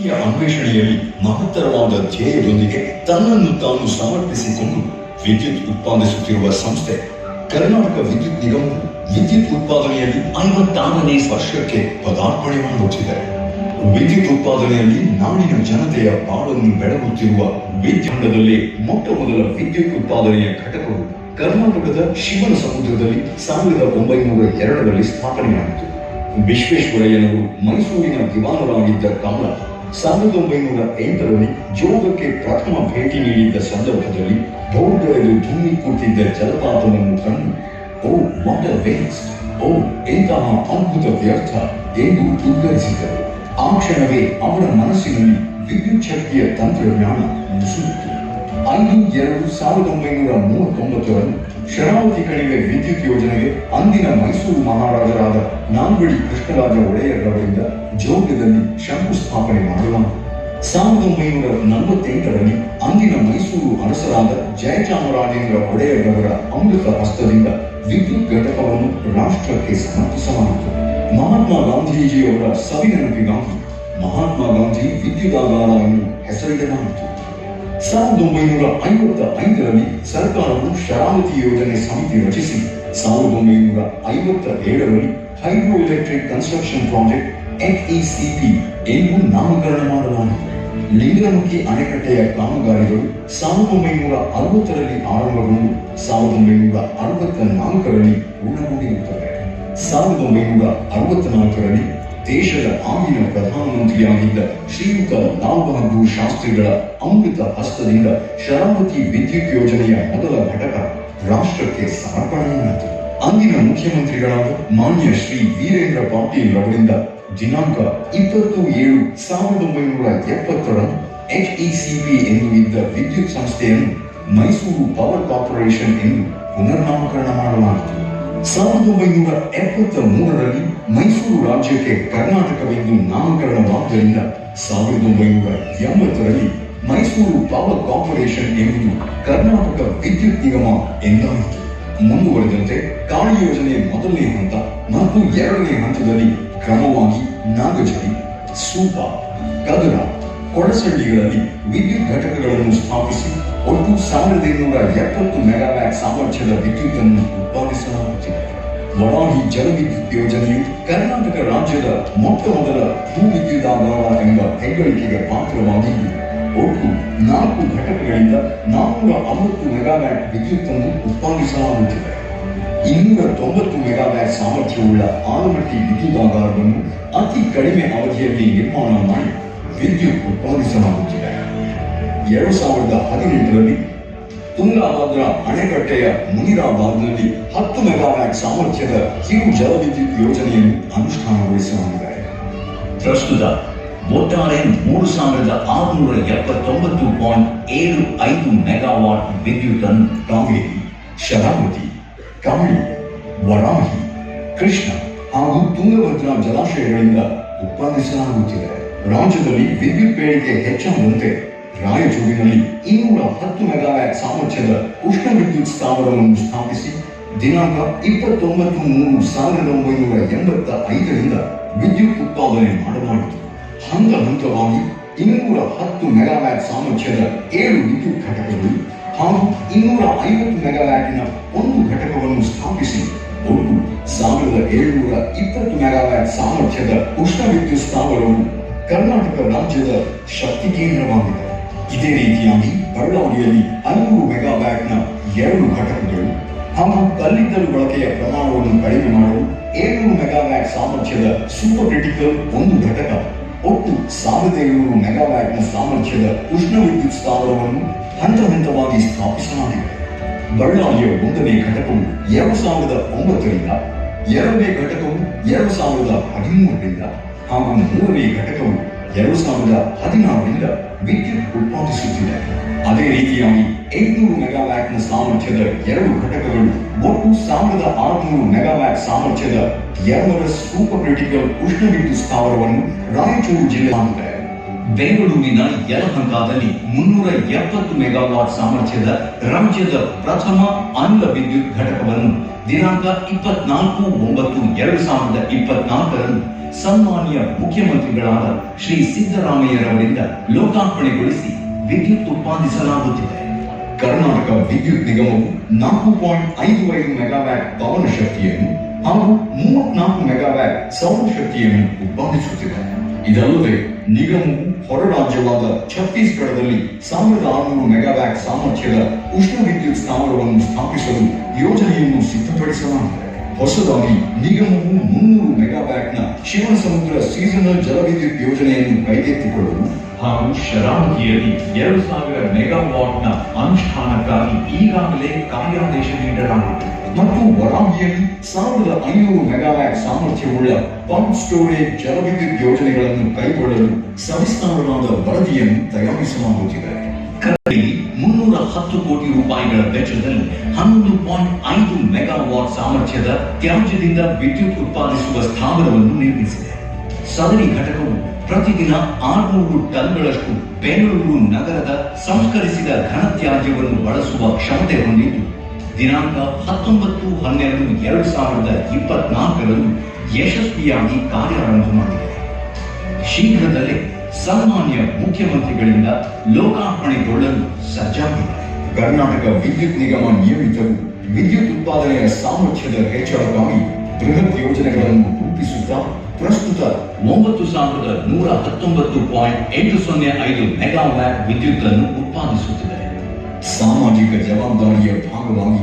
ಈ ಅನ್ವೇಷಣೆಯಲ್ಲಿ ಮಹತ್ತರವಾದ ಧ್ಯೇಯದೊಂದಿಗೆ ತನ್ನನ್ನು ತಾನು ಸಮರ್ಪಿಸಿಕೊಂಡು ವಿದ್ಯುತ್ ಉತ್ಪಾದಿಸುತ್ತಿರುವ ಸಂಸ್ಥೆ ಕರ್ನಾಟಕ ವಿದ್ಯುತ್ ನಿಗಮವು ವಿದ್ಯುತ್ ಉತ್ಪಾದನೆಯಲ್ಲಿ ಐವತ್ತಾರನೇ ವರ್ಷಕ್ಕೆ ಪದಾರ್ಪಣೆ ಮಾಡುತ್ತಿದೆ ವಿದ್ಯುತ್ ಉತ್ಪಾದನೆಯಲ್ಲಿ ನಾಡಿನ ಜನತೆಯ ಬಾಳನ್ನು ಬೆಳಗುತ್ತಿರುವ ವಿದ್ಯುಂಡದಲ್ಲಿ ಮೊಟ್ಟ ಮೊದಲ ವಿದ್ಯುತ್ ಉತ್ಪಾದನೆಯ ಘಟಕವು ಕರ್ನಾಟಕದ ಶಿವನ ಸಮುದ್ರದಲ್ಲಿ ಸಾವಿರದ ಒಂಬೈನೂರ ಎರಡರಲ್ಲಿ ಸ್ಥಾಪನೆಯಾಯಿತು. ವಿಶ್ವೇಶ್ವರಯ್ಯನವರು ಮೈಸೂರಿನ ದಿವಾನರಾಗಿದ್ದ ಕಾಲ ಸಾವಿರದ ಒಂಬೈನೂರ ಎಂಟರಲ್ಲಿ ಜೋಗಕ್ಕೆ ಪ್ರಥಮ ಭೇಟಿ ನೀಡಿದ್ದ ಸಂದರ್ಭದಲ್ಲಿ ಬೋರ್ಡ್ಗಳಲ್ಲಿ ಧೂಮಿ ಕೂತಿದ್ದ ಜಲಪಾತವನ್ನು ಕಂಡು ಓ ವಾಟ್ ಅ ವೇಸ್ಟ್ ಓ ಎಂತಹ ಅದ್ಭುತ ವ್ಯರ್ಥ ಎಂದು ಉದ್ಗರಿಸಿದರು ಆ ಕ್ಷಣವೇ ಅವರ ಮನಸ್ಸಿನಲ್ಲಿ ವಿದ್ಯುತ್ ಶಕ್ತಿಯ ತಂತ್ರಜ್ಞಾನ ನುಸುಳಿತು ಐದು ಎರಡು ಸಾವಿರದ ಒಂಬೈನೂರ ಮೂವತ್ತೊಂಬತ್ತರಂದು ಶರಾವತಿ ಕಣಿವೆ ವಿದ್ಯುತ್ ಯೋಜನೆಗೆ ಅಂದಿನ ಮೈಸೂರು ಮಹಾರಾಜರಾದ ನಾಲ್ವಡಿ ಕೃಷ್ಣರಾಜ ಒಡೆಯರ್ರವರಿಂದ ಜೋಗದಲ್ಲಿ ಶಂಕುಸ್ಥಾಪನೆ ಮಾಡಲಾಯಿತು ಸಾವಿರದ ಒಂಬೈನೂರ ನಲವತ್ತೆಂಟರಲ್ಲಿ ಅಂದಿನ ಮೈಸೂರು ಅರಸರಾದ ಜಯಚಾಮರಾಜೇಂದ್ರ ಒಡೆಯರ್ರವರ ಅಮೃತ ಹಸ್ತದಿಂದ ವಿದ್ಯುತ್ ಘಟಕವನ್ನು ರಾಷ್ಟ್ರಕ್ಕೆ ಸಮರ್ಪಿಸಲಾಯಿತು. ಮಹಾತ್ಮ ಗಾಂಧೀಜಿಯವರ ಸವಿನೆನಪಿಗಾಗಿ ಮಹಾತ್ಮ ಗಾಂಧಿ ವಿದ್ಯುದಾಗಾರ ಎಂದು ಹೆಸರಿಡಲಾಯಿತು. ಸಾವಿರದ ಒಂಬೈನೂರ ಐವತ್ತ ಐದರಲ್ಲಿ ಸರ್ಕಾರವು ಶರಾವತಿ ಯೋಜನೆ ಸಮಿತಿ ರಚಿಸಿ ಸಾವಿರದ ಒಂಬೈನೂರ ಐವತ್ತ ಏಳರಲ್ಲಿ hydro electric construction project NECP ಎಂದು ನಾಮಕರಣ ಮಾಡಲಾಯಿತು ಲಿಂಗನಮುಖಿ ಅಣೆಕಟ್ಟೆಯ ಕಾಮಗಾರಿಗಳು ಸಾವಿರದ ಒಂಬೈನೂರ ಅರವತ್ತರಲ್ಲಿ ಆರಂಭಗೊಂಡು ಸಾವಿರದ ಒಂಬೈನೂರ ಅರವತ್ತ ನಾಲ್ಕರಲ್ಲಿ ಪೂರ್ಣಗೊಂಡಿರುತ್ತವೆ ಸಾವಿರದ ಒಂಬೈನೂರ ಅರವತ್ತ ನಾಲ್ಕರಲ್ಲಿ ದೇಶದ ಆಗಿನ ಪ್ರಧಾನಮಂತ್ರಿಯಾಗಿದ್ದ ಶ್ರೀಯುತ ಲಾಲ್ ಬಹದ್ದೂರ್ ಶಾಸ್ತ್ರಿಗಳ ಅಮೃತ ಹಸ್ತದಿಂದ ಶರಾವತಿ ವಿದ್ಯುತ್ ಯೋಜನೆಯ ಮೊದಲ ಘಟಕ ರಾಷ್ಟ್ರಕ್ಕೆ ಸಮರ್ಪಣೆಯಾಯಿತು ಅಂದಿನ ಮುಖ್ಯಮಂತ್ರಿಗಳಾದ ಮಾನ್ಯ ಶ್ರೀ ವೀರೇಂದ್ರ ಪಾಟೀಲ್ ಅವರಿಂದ ದಿನಾಂಕ ಇಪ್ಪತ್ತು ಏಳು ಸಾವಿರದ ಒಂಬೈನೂರ ಎಪ್ಪತ್ತರಂದು ಎಚ್ಇಸಿಪಿ ಎಂದು ಇದ್ದ ವಿದ್ಯುತ್ ಸಂಸ್ಥೆಯನ್ನು ಮೈಸೂರು ಪವರ್ ಕಾರ್ಪೊರೇಷನ್ ಎಂದು ಪುನರ್ನಾಮಕರಣ ಮಾಡಲಾಯಿತು ಸಾವಿರದ ಒಂಬೈನೂರ ಎಪ್ಪತ್ತ ಮೂರರಲ್ಲಿ ಮೈಸೂರು ರಾಜ್ಯಕ್ಕೆ ಕರ್ನಾಟಕವೆಂದು ನಾಮಕರಣವಾದ್ದರಿಂದ ಸಾವಿರದ ಒಂಬೈನೂರ ಎಂಬತ್ತರಲ್ಲಿ ಮೈಸೂರು ಪವರ್ ಕಾರ್ಪೊರೇಷನ್ ಎಂಬುದು ಕರ್ನಾಟಕ ವಿದ್ಯುತ್ ನಿಗಮ ಎಂದಾಯಿತು. ಮುಂದುವರೆದಂತೆ ಕಾಳಿ ಯೋಜನೆ ಮೊದಲನೇ ಹಂತ ಮತ್ತು ಎರಡನೇ ಹಂತದಲ್ಲಿ ಕ್ರಮವಾಗಿ ನಾಗಜರಿ ಸೂಪ, ಕದರ ಕೊಡಸಳ್ಳಿಗಳಲ್ಲಿ ವಿದ್ಯುತ್ ಘಟಕಗಳನ್ನು ಸ್ಥಾಪಿಸಿ ಒಟ್ಟು ಸಾವಿರದ ಇನ್ನೂರ ಎಪ್ಪತ್ತು ಮೆಗಾವ್ಯಾಟ್ ಸಾಮರ್ಥ್ಯದ ವಿದ್ಯುತ್ ಅನ್ನು ಉತ್ಪಾದಿಸಲಾಗುತ್ತಿದೆ ವರಾಹಿ ಜಲವಿದ್ಯುತ್ ಯೋಜನೆಯು ಕರ್ನಾಟಕ ರಾಜ್ಯದ ಮೊಟ್ಟ ಮೊದಲ ಭೂ ವಿದ್ಯುದಾಗಾರ ಎಂಬ ಹೆಗ್ಗಳಿಕೆಗೆ ಪಾತ್ರವಾಗಿದ್ದು ಒಟ್ಟು ನಾಲ್ಕು ಘಟಕಗಳಿಂದ ನಾನ್ನೂರ ಅರವತ್ತು ಮೆಗಾವ್ಯಾಟ್ ವಿದ್ಯುತ್ ಅನ್ನು ಉತ್ಪಾದಿಸಲಾಗುತ್ತಿದೆ ಇನ್ನೂರ ತೊಂಬತ್ತು ಮೆಗಾವ್ಯಾಟ್ ಸಾಮರ್ಥ್ಯವುಳ್ಳ ಆಲಮಟ್ಟಿ ವಿದ್ಯುದಾಗಾರವನ್ನು ಅತಿ ಕಡಿಮೆ ಅವಧಿಯಲ್ಲಿ ನಿರ್ಮಾಣ ಮಾಡಿ ವಿದ್ಯುತ್ ಉತ್ಪಾದಿಸಲಾಗುತ್ತಿದೆ. ಎರಡು ಸಾವಿರದ ಹದಿನೆಂಟರಲ್ಲಿ ತುಂಗಾಭದ್ರಾ ಅಣೆಕಟ್ಟೆಯ ಮುನಿರಾಬಾದ್ನಲ್ಲಿ ಹತ್ತು ಮೆಗಾವ್ಯಾಟ್ ಸಾಮರ್ಥ್ಯದ ಕಿರು ಜಲವಿದ್ಯುತ್ ಯೋಜನೆಯನ್ನು ಅನುಷ್ಠಾನಗೊಳಿಸಲಾಗಿದೆ. ಪ್ರಸ್ತುತ ಒಟ್ಟಾರೆ ಮೂರು ಸಾವಿರದ ಆರುನೂರ ಎಪ್ಪತ್ತೊಂಬತ್ತು ಪಾಯಿಂಟ್ ಏಳು ಐದು ಮೆಗಾವಾಟ್ ವಿದ್ಯುತ್ ಅನ್ನು ಕಾವೇರಿ ಶರಾವತಿ ಕಾಳಿ ವರಾಹಿ, ಕೃಷ್ಣ ಹಾಗೂ ತುಂಗಭದ್ರಾ ಜಲಾಶಯಗಳಿಂದ ಉತ್ಪಾದಿಸಲಾಗುತ್ತಿದೆ. ರಾಜ್ಯದಲ್ಲಿ ವಿದ್ಯುತ್ ಬೇಡಿಕೆ ಹೆಚ್ಚಾಗುವಂತೆ ರಾಯಚೂರಿನಲ್ಲಿ ಇನ್ನೂರ ಹತ್ತು ಮೆಗಾವ್ಯಾಟ್ ಸಾಮರ್ಥ್ಯದ ಉಷ್ಣ ವಿದ್ಯುತ್ ಸ್ಥಾವರವನ್ನು ಸ್ಥಾಪಿಸಿ ದಿನಾಂಕ ಇಪ್ಪತ್ತೊಂಬತ್ತು ಮೂರು ಸಾವಿರದ ಒಂಬೈನೂರ ಎಂಬತ್ತ ಐದರಿಂದ ವಿದ್ಯುತ್ ಉತ್ಪಾದನೆ ಮಾಡಲಾಯಿತು. ಹಂತ ಹಂತವಾಗಿ ಇನ್ನೂರ ಹತ್ತು ಮೆಗಾವ್ಯಾಟ್ ಸಾಮರ್ಥ್ಯದ ಏಳು ವಿದ್ಯುತ್ ಘಟಕಗಳು ಹಾಗೂ ಇನ್ನೂರ ಐವತ್ತು ಮೆಗಾವ್ಯಾಟಿನ ಒಂದು ಘಟಕವನ್ನು ಸ್ಥಾಪಿಸಿ ಒಟ್ಟು ಸಾವಿರದ ಏಳುನೂರ ಇಪ್ಪತ್ತು ಮೆಗಾವ್ಯಾಟ್ ಸಾಮರ್ಥ್ಯದ ಉಷ್ಣ ವಿದ್ಯುತ್ ಸ್ಥಾವರವು ಕರ್ನಾಟಕ ರಾಜ್ಯದ ಶಕ್ತಿ ಕೇಂದ್ರವಾಗಿದೆ. ಇದೇ ರೀತಿಯಾಗಿ ಬಳ್ಳಾರಿಯಲ್ಲಿ ಐನೂರು ಮೆಗಾವ್ಯಾಟ್ನ ಎರಡು ಘಟಕಗಳು, ಹಾಗೂ ಕಲ್ಲಿದ್ದಲು ಬಳಕೆಯ ಪ್ರಮಾಣವನ್ನು ಕಡಿಮೆ ಮಾಡಲು ಏಳ್ನೂರು ಮೆಗಾವ್ಯಾಟ್ ಸಾಮರ್ಥ್ಯದ ಸೂಪರ್ ಕ್ರಿಟಿಕಲ್ ಒಂದು ಘಟಕ, ಒಟ್ಟು ಸಾವಿರದ ಏಳುನೂರು ಮೆಗಾವ್ಯಾಟ್ನ ಸಾಮರ್ಥ್ಯದ ಉಷ್ಣ ವಿದ್ಯುತ್ ಸ್ಥಾವರವನ್ನು ಹಂತ ಹಂತವಾಗಿ ಸ್ಥಾಪಿಸಲಾಗಿದೆ. ಬಳ್ಳಾರಿಯ ಒಂದನೇ ಘಟಕವು ಎರಡು ಸಾವಿರದ ಒಂಬತ್ತರಿಂದ, ಎರಡನೇ ಘಟಕವು ಎರಡು ಸಾವಿರದ ಹದಿಮೂರರಿಂದ ಹಾಗೂ ಮೂರನೇ ಘಟಕವು ಎರಡು ಸಾವಿರದ ಹದಿನಾರರಿಂದ ವಿದ್ಯುತ್ ಉತ್ಪಾದಿಸುತ್ತಿದೆ. ಅದೇ ರೀತಿಯಾಗಿ ಎಂಟುನೂರು ಮೆಗಾವ್ಯಾಟ್ನ ಸಾಮರ್ಥ್ಯದ ಎರಡು ಘಟಕಗಳು ಒಟ್ಟು ಸಾವಿರದ ಆರುನೂರು ಮೆಗಾವ್ಯಾಟ್ ಸಾಮರ್ಥ್ಯದ ಎರಡರ ಸೂಪರ್ ಕ್ರಿಟಿಕಲ್ ಉಷ್ಣ ವಿದ್ಯುತ್ ಸ್ಥಾವರವನ್ನು ರಾಯಚೂರು ಜಿಲ್ಲೆಯಾಗಿದೆ ಬೆಂಗಳೂರಿನ ಯಲಹಂಕದಲ್ಲಿ ಮುನ್ನೂರ ಎಪ್ಪತ್ತು ಮೆಗಾವಾಟ್ ಸಾಮರ್ಥ್ಯದ ರಾಜ್ಯದ ಪ್ರಥಮ ಅನಿಲ ವಿದ್ಯುತ್ ಘಟಕವನ್ನು ದಿನಾಂಕ ಇಪ್ಪತ್ನಾಲ್ಕು ಒಂಬತ್ತು ಎರಡು ಸಾವಿರದ ಇಪ್ಪತ್ನಾಲ್ಕರಂದು ಸನ್ಮಾನ್ಯ ಮುಖ್ಯಮಂತ್ರಿಗಳಾದ ಶ್ರೀ ಸಿದ್ದರಾಮಯ್ಯರವರಿಂದ ಲೋಕಾರ್ಪಣೆಗೊಳಿಸಿ ವಿದ್ಯುತ್ ಉತ್ಪಾದಿಸಲಾಗುತ್ತಿದೆ. ಕರ್ನಾಟಕ ವಿದ್ಯುತ್ ನಿಗಮವು ನಾಲ್ಕು ಪಾಯಿಂಟ್ ಐದು ಐದು ಮೆಗಾವ್ಯಾಟ್ ಪವನ ಶಕ್ತಿಯನ್ನು ಹಾಗೂ ಮೂವತ್ನಾಲ್ಕು ಮೆಗಾವ್ಯಾಟ್ ಸೌರ ಶಕ್ತಿಯನ್ನು ಉತ್ಪಾದಿಸುತ್ತಿದೆ. ಇದಲ್ಲದೆ ನಿಗಮವು ಹೊರ ರಾಜ್ಯವಾದ ಛತ್ತೀಸ್ಗಢದಲ್ಲಿ ಸಾವಿರದ ಆರುನೂರು ಮೆಗಾವ್ಯಾಟ್ ಸಾಮರ್ಥ್ಯದ ಉಷ್ಣ ವಿದ್ಯುತ್ ಸ್ಥಾವರವನ್ನು ಸ್ಥಾಪಿಸಲು ಯೋಜನೆಯನ್ನು ಸಿದ್ಧಪಡಿಸಲಾಗಿದೆ. ಹೊಸದಾಗಿ ನಿಗಮವು ಮುನ್ನೂರು ಮೆಗಾವ್ಯಾಟ್ನ ಶಿವಸಮುದ್ರ ಸೀಸನಲ್ ಜಲವಿದ್ಯುತ್ ಯೋಜನೆಯನ್ನು ಕೈಗೆತ್ತಿಕೊಳ್ಳಲು ಹಾಗೂ ಶರಾವತಿಯಲ್ಲಿ ಎರಡು ಸಾವಿರ ಮೆಗಾವಾಟ್ನ ಅನುಷ್ಠಾನಕ್ಕಾಗಿ ಈಗಾಗಲೇ ಕಾರ್ಯಾದೇಶ ನೀಡಲಾಗಿದೆ. ಮತ್ತು ವರಾಹಿಯಲ್ಲಿ ಸಾವಿರದ ಐನೂರು ಮೆಗಾವ್ಯಾಟ್ ಸಾಮರ್ಥ್ಯವುಳ್ಳ ಪಂಪ್ ಸ್ಟೋರೇಜ್ ಜಲವಿದ್ಯುತ್ ಯೋಜನೆಗಳನ್ನು ಕೈಗೊಳ್ಳಲು ಸವಿಸ್ತಾರವಾದ ವರದಿಯನ್ನು ತಯಾರಿಸಲಾಗುತ್ತಿದೆ. ಮುನ್ನೂರ ಹತ್ತು ಕೋಟಿ ರೂಪಾಯಿಗಳ ವೆಚ್ಚದಲ್ಲಿ ಹನ್ನೊಂದು ಪಾಯಿಂಟ್ ಐದು ಮೆಗಾವಾಟ್ ಸಾಮರ್ಥ್ಯದ ತ್ಯಾಜ್ಯದಿಂದ ವಿದ್ಯುತ್ ಉತ್ಪಾದಿಸುವ ಸ್ಥಾವರವನ್ನು ನಿರ್ಮಿಸಿದೆ. ಸದರಿ ಘಟಕವು ಪ್ರತಿದಿನ ಆರುನೂರು ಟನ್ಗಳಷ್ಟು ಬೆಂಗಳೂರು ನಗರದ ಸಂಸ್ಕರಿಸಿದ ಘನತ್ಯಾಜ್ಯವನ್ನು ಬಳಸುವ ಕ್ಷಮತೆ ಹೊಂದಿದ್ದು, ದಿನಾಂಕ ಹತ್ತೊಂಬತ್ತು ಹನ್ನೆರಡು ಎರಡು ಸಾವಿರದ ಇಪ್ಪತ್ನಾಲ್ಕರಂದು ಯಶಸ್ವಿಯಾಗಿ ಕಾರ್ಯಾರಂಭ ಮಾಡಿದೆ. ಶೀಘ್ರದಲ್ಲೇ ಸನ್ಮಾನ್ಯ ಮುಖ್ಯಮಂತ್ರಿಗಳಿಂದ ಲೋಕಾರ್ಪಣೆಗೊಳ್ಳಲು ಸಜ್ಜಾಗಿದೆ. ಕರ್ನಾಟಕ ವಿದ್ಯುತ್ ನಿಗಮ ನಿಯಮಿತರು ವಿದ್ಯುತ್ ಉತ್ಪಾದನೆಯ ಸಾಮರ್ಥ್ಯದ ಹೆಚ್ಚಳಕ್ಕಾಗಿ ಬೃಹತ್ ಯೋಜನೆಗಳನ್ನು ರೂಪಿಸುತ್ತಾ ಪ್ರಸ್ತುತ ಒಂಬತ್ತು ಸಾವಿರದ ನೂರ ಹತ್ತೊಂಬತ್ತು ಪಾಯಿಂಟ್ ಎಂಟು ಸೊನ್ನೆ ಐದು ಮೆಗಾವ್ಯಾಟ್ ವಿದ್ಯುತ್ ಅನ್ನು ಉತ್ಪಾದಿಸುತ್ತಿದೆ. ಸಾಮಾಜಿಕ ಜವಾಬ್ದಾರಿಯ ಭಾಗವಾಗಿ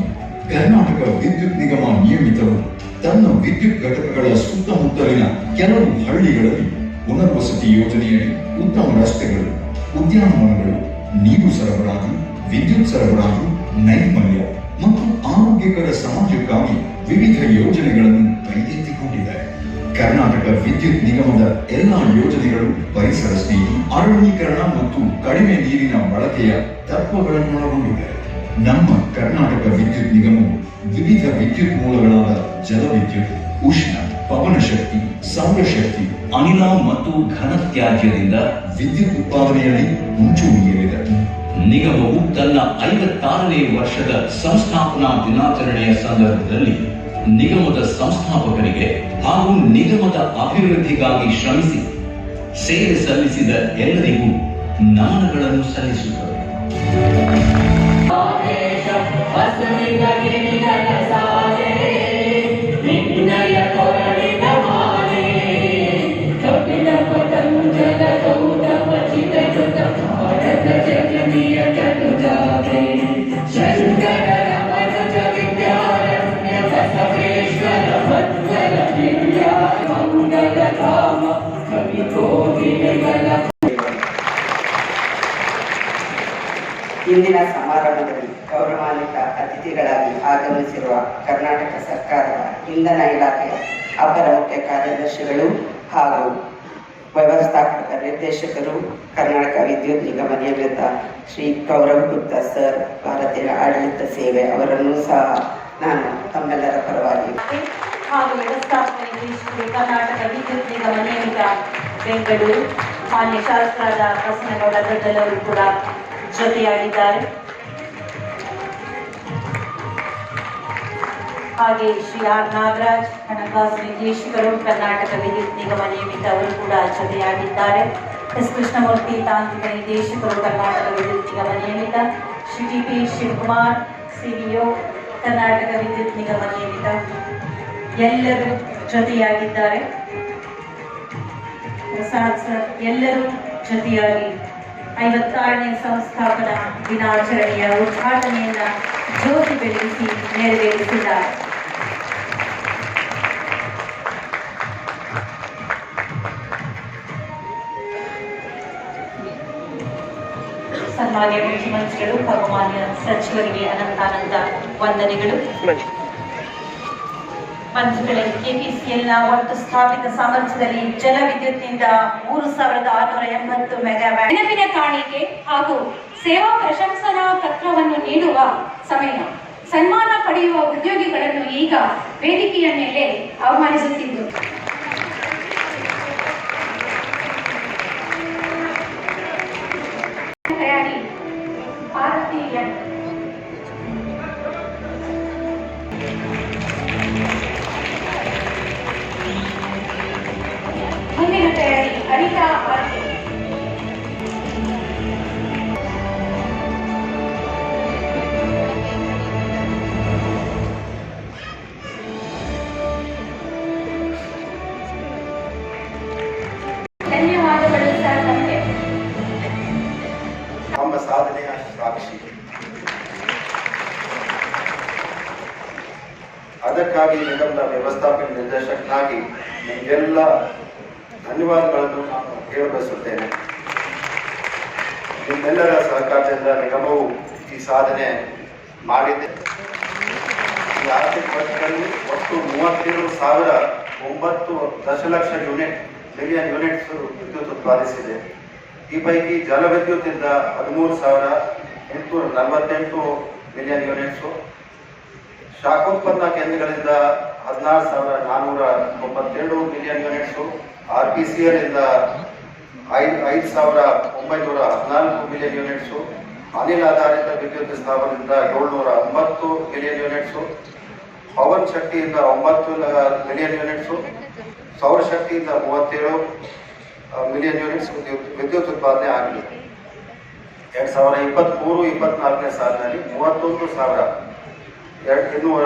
ಕರ್ನಾಟಕ ವಿದ್ಯುತ್ ನಿಗಮ ನಿಯಮಿತವು ತನ್ನ ವಿದ್ಯುತ್ ಘಟಕಗಳ ಸುತ್ತಮುತ್ತಲಿನ ಕೆಲವು ಹಳ್ಳಿಗಳಲ್ಲಿ ಪುನರ್ವಸತಿ ಯೋಜನೆಯಡಿ ಉತ್ತಮ ರಸ್ತೆಗಳು, ಉದ್ಯಾನವನಗಳು, ನೀರು ಸರಬರಾಜು, ವಿದ್ಯುತ್ ಸರಬರಾಜು, ನೈರ್ಮಲ್ಯ ಮತ್ತು ಆರೋಗ್ಯಕರ ಸಮಾಜಕ್ಕಾಗಿ ವಿವಿಧ ಯೋಜನೆಗಳನ್ನು ಕೈಗೆತ್ತಿಕೊಂಡಿದೆ. ಕರ್ನಾಟಕ ವಿದ್ಯುತ್ ನಿಗಮದ ಎಲ್ಲ ಯೋಜನೆಗಳು ಪರಿಸರ ಸ್ನೇಹಿ, ಅರಣ್ಯೀಕರಣ ಮತ್ತು ಕಡಿಮೆ ನೀರಿನ ಬಳಕೆಯ ತತ್ವಗಳನ್ನೊಳಗೊಂಡಿದೆ. ನಮ್ಮ ಕರ್ನಾಟಕ ವಿದ್ಯುತ್ ನಿಗಮವು ವಿವಿಧ ವಿದ್ಯುತ್ ಮೂಲಗಳಾದ ಜಲವಿದ್ಯುತ್, ಉಷ್ಣ ಪವನ ಶಕ್ತಿ ಸೌರಶಕ್ತಿ, ಅನಿಲ ಮತ್ತು ಘನ ತ್ಯಾಜ್ಯದಿಂದ ವಿದ್ಯುತ್ ಉತ್ಪಾದನೆಯಲ್ಲಿ ಮುಂಚೂಣಿಯಲ್ಲಿದೆ. ನಿಗಮವು ತನ್ನ ಐವತ್ತಾರನೇ ವರ್ಷದ ಸಂಸ್ಥಾಪನಾ ದಿನಾಚರಣೆಯ ಸಂದರ್ಭದಲ್ಲಿ ನಿಗಮದ ಸಂಸ್ಥಾಪಕರಿಗೆ ಹಾಗೂ ನಿಗಮದ ಅಭಿವೃದ್ಧಿಗಾಗಿ ಶ್ರಮಿಸಿ ಸೇವೆ ಸಲ್ಲಿಸಿದ ಎಲ್ಲರಿಗೂ ನಮನಗಳನ್ನು ಸಲ್ಲಿಸುತ್ತದೆ. ಇಂದಿನ ಸಮಾರಂಭದಲ್ಲಿ ಗೌರವಾನ್ವಿತ ಅತಿಥಿಗಳಾಗಿ ಆಗಮಿಸಿರುವ ಕರ್ನಾಟಕ ಸರ್ಕಾರದ ಇಂಧನ ಇಲಾಖೆಯ ಅಪರ ಮುಖ್ಯ ಕಾರ್ಯದರ್ಶಿಗಳು ಹಾಗೂ ವ್ಯವಸ್ಥಾಪಕ ನಿರ್ದೇಶಕರು, ಕರ್ನಾಟಕ ವಿದ್ಯುತ್ ನಿಗಮ ನಿಯಮಿತ ಶ್ರೀ ಗೌರವ್ ಗುಪ್ತಾ ಸರ್, ಭಾರತೀಯ ಆಡಳಿತ ಸೇವೆ ಅವರನ್ನು ಸಹ ನಾನು ತಮ್ಮೆಲ್ಲರ ಪರವಾಗಿ ಹಾಗೂ ವ್ಯವಸ್ಥಾಪಕ ನಿರ್ದೇಶಕರು, ಕರ್ನಾಟಕ ವಿದ್ಯುತ್ ನಿಗಮ ನಿಯಮಿತ ಬೆಂಗಳೂರು ಮಾನ್ಯ ಶಾಸಕರಾದ ದೊಡ್ಡಲವರು ಕೂಡ ಜೊತೆಯಾಗಿದ್ದಾರೆ. ಹಾಗೆ ಶ್ರೀ ಆರ್ ನಾಗರಾಜ್, ಹಣಕಾಸು ನಿರ್ದೇಶಕರು, ಕರ್ನಾಟಕ ವಿದ್ಯುತ್ ನಿಗಮ ನಿಯಮಿತ ಅವರು ಕೂಡ ಜೊತೆಯಾಗಿದ್ದಾರೆ. ಎಸ್. ಕೃಷ್ಣಮೂರ್ತಿ, ತಾಂತ್ರಿಕ ನಿರ್ದೇಶಕರು, Karnataka Vidyut Nigama Niyamita. Shri T P Shivakumar, CEO, Karnataka Vidyut Nigama Niyamita. ಎಲ್ಲರೂ ಜೊತೆಯಾಗಿದ್ದಾರೆ. ಸರ್, ಎಲ್ಲರೂ ಜೊತೆಯಾಗಿ ಐವತ್ತಾರನೇ ಸಂಸ್ಥಾಪನಾ ದಿನಾಚರಣೆಯ ಉದ್ಘಾಟನೆಯನ್ನ ಜ್ಯೋತಿ ಬೆಳಗಿಸಿ ನೆರವೇರಿಸಿದ್ದಾರೆ. ಸನ್ಮಾನ್ಯ ಮುಖ್ಯಮಂತ್ರಿಗಳು ಹಾಗೂ ಮಾನ್ಯ ಸಚಿವರಿಗೆ ಅನಂತಾನಂದ ವಂದನೆಗಳು. ಬಂಧುಗಳೇ ಕೆಪಿಸಿಎಲ್ನ ಒಟ್ಟು ಸ್ಥಾಪಿತ ಸಾಮರ್ಥ್ಯದಲ್ಲಿ ಜಲವಿದ್ಯುತ್ನಿಂದ ಮೂರು ಸಾವಿರದ ಆರುನೂರ ಎಂಬತ್ತು ಮೆಗಾವ್ಯಾಟ್ ನೆನಪಿನ ಕಾಣಿಕೆ ಹಾಗೂ ಸೇವಾ ಪ್ರಶಂಸನಾ ಪತ್ರವನ್ನು ನೀಡುವ ಸಮಯ. ಸನ್ಮಾನ ಪಡೆಯುವ ಉದ್ಯೋಗಿಗಳನ್ನು ಈಗ ವೇದಿಕೆಯ ಮೇಲೆ ಆಹ್ವಾನಿಸುತ್ತಿದ್ದು ಅದಕ್ಕಾಗಿ ನಿಗಮದ ವ್ಯವಸ್ಥಾಪಕ ನಿರ್ದೇಶಕನಾಗಿ ನಿಮಗೆಲ್ಲ ಧನ್ಯವಾದಗಳನ್ನು ನಾನು ಹೇಳಬಯಸುತ್ತೇನೆ. ನಿಮ್ಮೆಲ್ಲರ ಸಹಕಾರದಿಂದ ನಿಗಮವು ಈ ಸಾಧನೆ ಮಾಡಿದೆ. ಈ ಆರ್ಥಿಕ ವರ್ಷದಲ್ಲಿ ಒಟ್ಟು ಮೂವತ್ತೇಳು ಸಾವಿರ ಒಂಬತ್ತು ದಶಲಕ್ಷ ಯೂನಿಟ್, ಮಿಲಿಯನ್ ಯೂನಿಟ್ಸ್ ವಿದ್ಯುತ್ ಉತ್ಪಾದಿಸಿದೆ. ಈ ಪೈಕಿ ಜಲವಿದ್ಯುತ್ತಿಂದ ಹದಿಮೂರು ಸಾವಿರ ಎಂಟುನೂರ ನಲವತ್ತೆಂಟು ಮಿಲಿಯನ್ ಯೂನಿಟ್ಸು ಶಾಖೋತ್ಪನ್ನ ಕೇಂದ್ರಗಳಿಂದ ಹದಿನಾರು ಸಾವಿರ ನಾನ್ನೂರ ತೊಂಬತ್ತೆರಡು million units R P C L ಇಂದ ಐದು ಐದು ಸಾವಿರ ಒಂಬೈನೂರ ಹದಿನಾಲ್ಕು ಮಿಲಿಯನ್ ಯೂನಿಟ್ಸು ಅನಿಲ ಆಧಾರಿತ ವಿದ್ಯುತ್ ಸ್ಥಾವರದಿಂದ ಏಳ್ನೂರ ಒಂಬತ್ತು ಮಿಲಿಯನ್ ಯೂನಿಟ್ಸು ಪವನ್ ಶಕ್ತಿಯಿಂದ ಒಂಬತ್ತು ಮಿಲಿಯನ್ ಯೂನಿಟ್ಸು ಸೌರಶಕ್ತಿಯಿಂದ ಮೂವತ್ತೇಳು ಮಿಲಿಯನ್ ಯೂನಿಟ್ಸ್ ವಿದ್ಯುತ್ ವಿದ್ಯುತ್ ಉತ್ಪಾದನೆ ಆಗಿದೆ. ಎರಡು ಸಾವಿರ ಇಪ್ಪತ್ತ್ಮೂರು ಇಪ್ಪತ್ನಾಲ್ಕನೇ ಸಾಲಿನಲ್ಲಿ ಮೂವತ್ತೊಂದು ಸಾವಿರ. ಎರಡು ಇನ್ನೂರ